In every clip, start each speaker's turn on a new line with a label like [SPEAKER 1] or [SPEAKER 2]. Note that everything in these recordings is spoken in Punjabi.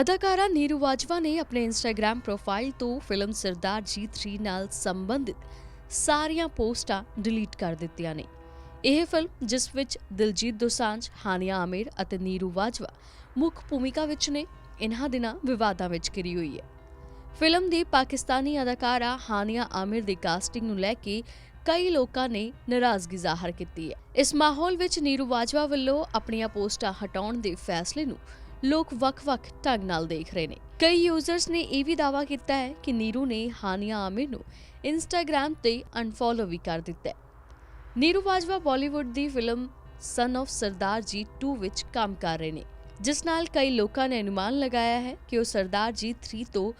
[SPEAKER 1] ਅਦਾਕਾਰਾ ਨੀਰੂ ਬਾਜਵਾ ਨੇ ਆਪਣੇ ਇੰਸਟਾਗ੍ਰam ਪ੍ਰੋਫਾਈਲ ਤੋਂ ਫਿਲਮ ਸਰਦਾਰ ਜੀ 3 ਨਾਲ ਸੰਬੰਧਿਤ ਸਾਰੀਆਂ ਪੋਸਟਾਂ ਡਿਲੀਟ ਕਰ ਦਿੱਤੀਆਂ ਨੇ। ਇਹ ਫਿਲਮ ਜਿਸ ਵਿੱਚ ਦਿਲਜੀਤ ਦੋਸਾਂਝ, ਹਾਨੀਆ ਆਮਿਰ ਅਤੇ ਨੀਰੂ ਬਾਜਵਾ ਮੁੱਖ ਭੂਮਿਕਾ ਵਿੱਚ ਨੇ, ਇਨ੍ਹਾਂ ਦਿਨਾਂ ਵਿਵਾਦਾਂ ਵਿੱਚ ਘਿਰੀ ਹੋਈ ਹੈ। ਫਿਲਮ ਦੀ ਪਾਕਿਸਤਾਨੀ ਅਦਾਕਾਰਾ ਹਾਨੀਆ ਆਮਿਰ ਦੀ ਕਾਸਟਿੰਗ ਨੂੰ ਲੈ ਕੇ ਕਈ ਲੋਕਾਂ ਨੇ ਨਾਰਾਜ਼ਗੀ ਜ਼ਾਹਰ ਕੀਤੀ ਹੈ। ਇਸ ਮਾਹੌਲ ਵਿੱਚ ਨੀਰੂ ਬਾਜਵਾ ਵੱਲੋਂ ਆਪਣੀਆਂ ਪੋਸਟਾਂ ਹਟਾਉਣ ਦੇ ਫੈਸਲੇ ਨੂੰ ਲੋਕ ਵੱਖ-ਵੱਖ ਢੰਗ ਨਾਲ ਦੇਖ ਰਹੇ ਨੇ। ਕਈ ਯੂਜ਼ਰਸ ਨੇ ਇਹ ਵੀ ਦਾਅਵਾ ਕੀਤਾ ਹੈ ਕਿ ਨੀਰੂ ਨੇ ਹਾਨੀਆ ਆਮਿਰ ਨੂੰ ਇੰਸਟਾਗ੍ਰam ਤੇ ਅਨਫੋਲੋ ਵੀ ਕਰ ਦਿੱਤਾ ਹੈ। ਨੀਰੂ ਬਾਜਵਾ ਬਾਲੀਵੁੱਡ ਦੀ film son of Sardaar ji 2 ਵਿੱਚ ਕੰਮ ਕਰ ਰਹੇ ਨੇ, ਜਿਸ ਨਾਲ ਕਈ ਲੋਕਾਂ ਨੇ ਅਨੁਮਾਨ ਲਗਾਇਆ ਹੈ ਕਿ ਉਹ ਸਰਦਾਰ ਜੀ 3 ਤੋਂ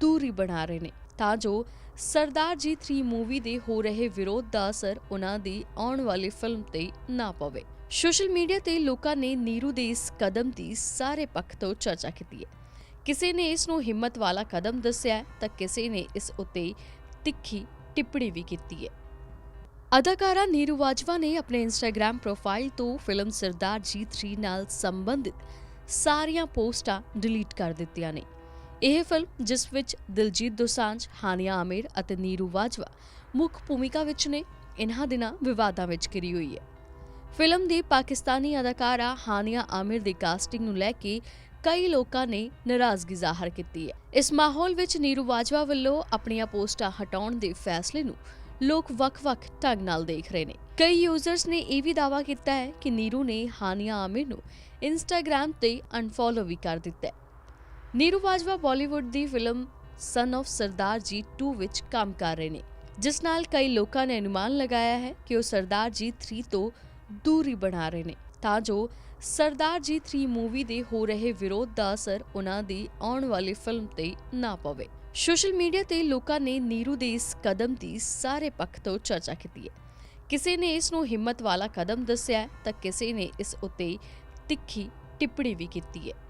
[SPEAKER 1] ਦੂਰੀ ਬਣਾ ਰਹੇ ਨੇ। ਤਾਂ ਜੋ ਸਰਦਾਰ ਜੀ 3 ਮੂਵੀ ਦੇ ਹੋ ਰਹੇ ਵਿਰੋਧ ਦਾ ਅਸਰ ਉਹਨਾਂ ਦੀ ਆਉਣ ਵਾਲੀ ਫਿਲਮ ਤੇ ਨਾ ਪਵੇ। ਸੋਸ਼ਲ ਮੀਡੀਆ ਤੇ ਲੋਕਾਂ ਨੇ ਨੀਰੂ ਦੇ ਇਸ ਕਦਮ ਦੀ ਸਾਰੇ ਪੱਖ ਤੋਂ ਚਰਚਾ ਕੀਤੀ ਹੈ। ਕਿਸੇ ਨੇ ਇਸ ਨੂੰ ਹਿੰਮਤ ਵਾਲਾ ਕਦਮ ਦੱਸਿਆ ਤਾਂ ਕਿਸੇ ਨੇ ਇਸ ਉੱਤੇ ਤਿੱਖੀ ਟਿੱਪਣੀ ਵੀ ਕੀਤੀ ਹੈ। ਅਦਾਕਾਰਾ ਨੀਰੂ ਬਾਜਵਾ ਨੇ ਆਪਣੇ ਇੰਸਟਾਗ੍ਰam ਪ੍ਰੋਫਾਈਲ ਤੋਂ ਫਿਲਮ ਸਰਦਾਰ ਜੀ 3 ਨਾਲ ਸੰਬੰਧਿਤ ਸਾਰੀਆਂ ਪੋਸਟਾਂ ਡਿਲੀਟ ਕਰ ਦਿੱਤੀਆਂ ਨੇ। ਇਹ ਫਿਲਮ, ਜਿਸ ਵਿੱਚ ਦਿਲਜੀਤ ਦੋਸਾਂਝ, ਹਾਨੀਆ ਆਮਿਰ ਅਤੇ ਨੀਰੂ ਬਾਜਵਾ ਮੁੱਖ ਭੂਮਿਕਾ ਵਿੱਚ ਨੇ, ਇਨ੍ਹਾਂ ਦਿਨਾਂ ਵਿਵਾਦਾਂ ਵਿੱਚ ਘਿਰੀ ਹੋਈ ਹੈ। ਫਿਲਮ ਦੀ ਪਾਕਿਸਤਾਨੀ ਅਦਾਕਾਰਾ ਹਾਨੀਆ ਆਮਿਰ ਦੀ ਕਾਸਟਿੰਗ ਨੂੰ ਲੈ ਕੇ ਕਈ ਲੋਕਾਂ ਨੇ ਨਾਰਾਜ਼ਗੀ ਜ਼ਾਹਰ ਕੀਤੀ ਹੈ। ਇਸ ਮਾਹੌਲ ਵਿੱਚ ਨੀਰੂ ਬਾਜਵਾ ਵੱਲੋਂ ਆਪਣੀਆਂ ਪੋਸਟਾਂ ਹਟਾਉਣ ਦੇ ਫੈਸਲੇ ਨੂੰ ਲੋਕ ਵੱਖ-ਵੱਖ ਢੰਗ ਨਾਲ ਦੇਖ ਰਹੇ ਨੇ। ਕਈ ਯੂਜ਼ਰਸ ਨੇ ਇਹ ਵੀ ਦਾਅਵਾ ਕੀਤਾ ਹੈ ਕਿ ਨੀਰੂ ਨੇ ਹਾਨੀਆ ਆਮਿਰ ਨੂੰ ਇੰਸਟਾਗ੍ਰam ਤੇ ਅਨਫੋਲੋ ਵੀ ਕਰ ਦਿੱਤਾ ਹੈ। ਨੀਰੂ ਬਾਜਵਾ ਬਾਲੀਵੁੱਡ ਦੀ film son of Sardaar ji 2 ਵਿੱਚ ਕੰਮ ਕਰ ਰਹੇ ਨੇ, ਜਿਸ ਨਾਲ ਕਈ ਲੋਕਾਂ ਨੇ ਅਨੁਮਾਨ ਲਗਾਇਆ ਹੈ ਕਿ ਉਹ ਸਰਦਾਰ ਜੀ 3 ਤੋਂ ਦੂਰੀ ਬਣਾ ਰਹੇ ਨੇ। ਤਾਂ ਜੋ ਸਰਦਾਰ ਜੀ 3 ਮੂਵੀ ਦੇ ਹੋ ਰਹੇ ਵਿਰੋਧ ਦਾ ਅਸਰ ਉਹਨਾਂ ਦੀ ਆਉਣ ਵਾਲੀ ਫਿਲਮ ਤੇ ਨਾ ਪਵੇ। ਸੋਸ਼ਲ ਮੀਡੀਆ ਤੇ ਲੋਕਾਂ ਨੇ ਨੀਰੂ ਦੇ ਇਸ ਕਦਮ ਦੀ ਸਾਰੇ ਪੱਖ ਤੋਂ ਚਰਚਾ ਕੀਤੀ ਹੈ। ਕਿਸੇ ਨੇ ਇਸ ਨੂੰ ਹਿੰਮਤ ਵਾਲਾ ਕਦਮ ਦੱਸਿਆ ਤਾਂ ਕਿਸੇ ਨੇ ਇਸ ਉੱਤੇ ਤਿੱਖੀ ਟਿੱਪਣੀ ਵੀ ਕੀਤੀ ਹੈ।